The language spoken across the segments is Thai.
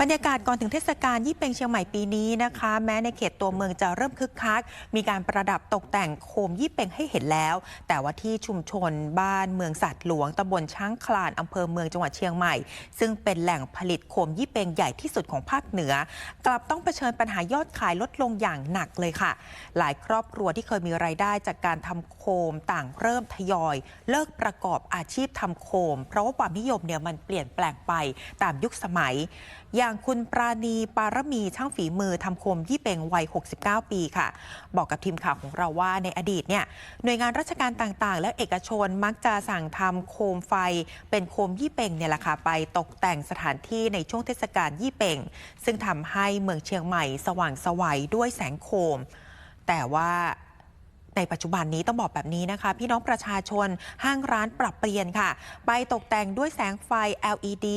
บรรยากาศก่อนถึงเทศกาลยี่เป็งเชียงใหม่ปีนี้นะคะ แม้ในเขตตัวเมืองจะเริ่มคึกคัก มีการประดับตกแต่งโคมยี่เป็งให้เห็นแล้ว แต่ว่าที่ชุมชนบ้านเมืองสัตว์หลวงตำบลช้างคลานอำเภอเมืองจังหวัดเชียงใหม่ ซึ่งเป็นแหล่งผลิตโคมยี่เป็งใหญ่ที่สุดของภาคเหนือ กลับต้องเผชิญปัญหายอดขายลดลงอย่างหนักเลยค่ะ หลายครอบครัวที่เคยมีรายได้จากการทำโคมต่างเริ่มทยอย เลิกประกอบอาชีพทำโคม เพราะว่าความนิยมเนี่ยมันเปลี่ยนแปลงไปตามยุคสมัยอย่างคุณปราณีปารมีช่างฝีมือทำโคมยี่เป็งวัย 69 ปีค่ะ บอกกับทีมข่าวของเราว่าในอดีตเนี่ยหน่วยงานราชการต่างๆ และเอกชนมักจะสั่งทำโคมไฟ เป็นโคมยี่เป็งเนี่ยแหละค่ะไปตกแต่งสถานที่ในช่วงเทศกาลยี่เป็งซึ่งทำให้เมืองเชียงใหม่สว่างไสวัยด้วยแสงโคม แต่ว่า ในปัจจุบันนี้ต้องบอกแบบนี้นะคะ พี่น้องประชาชนห้างร้านปรับเปลี่ยนค่ะ ไปตกแต่งด้วยแสงไฟ LED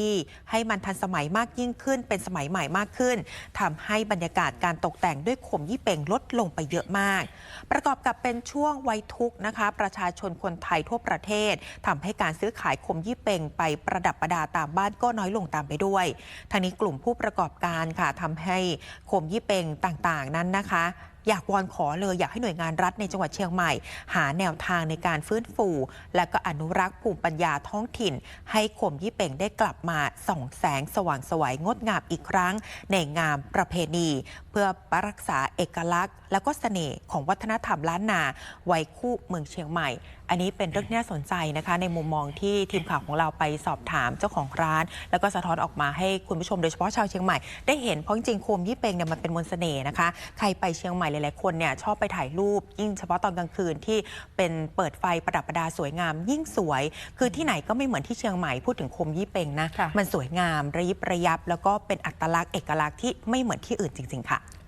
ให้มันทันสมัยมากยิ่งขึ้น เป็นสมัยใหม่มากขึ้นทำให้บรรยากาศการตกแต่งด้วยโคมยี่เป่งลดลงไปเยอะมาก ประกอบกับเป็นช่วงไวยทุกนะคะ ประชาชนคนไทยทั่วประเทศทำให้การซื้อขายโคมยี่เป่งไปประดับประดาตามบ้านก็น้อยลงตามไปด้วยทางนี้กลุ่มผู้ประกอบการค่ะทำให้โคมยี่เป่งต่างๆ นั้นนะคะ อยากวอนขอเลยอยากให้หน่วยงานรัฐในจังหวัดเชียงใหม่ หาแนวทางในการฟื้นฟู และก็อนุรักษ์ภูมิปัญญาท้องถิ่น ให้ข่มยี่เป่งได้กลับมาส่องแสงสว่างสวยงดงามอีกครั้ง ในงามประเพณี เพื่อรักษาเอกลักษณ์ และก็เสน่ห์ของวัฒนธรรมล้านนาไว้คู่เมืองเชียงใหม่อันนี้เป็นเรื่องที่น่าสนใจนะคะ ในมุมมองที่ทีมข่าวของเราไปสอบถามเจ้าของร้าน แล้วก็สะท้อนออกมาให้คุณผู้ชมโดยเฉพาะชาวเชียงใหม่ได้เห็นเพราะจริงๆโคมยี่เปงเนี่ยมันเป็นมนต์เสน่ห์นะคะ ใครไปเชียงใหม่หลายๆคนเนี่ยชอบไปถ่ายรูป ยิ่งเฉพาะตอนกลางคืนที่เป็นเปิดไฟประดับประดาสวยงาม ยิ่งสวย คือที่ไหนก็ไม่เหมือนที่เชียงใหม่พูดถึงโคมยี่เปงนะะมันสวยงามระยิบระยับ แล้วก็เป็นอัตลักษณ์เอกลักษณ์ที่ไม่เหมือนที่อื่นจริง ๆ ค่ะ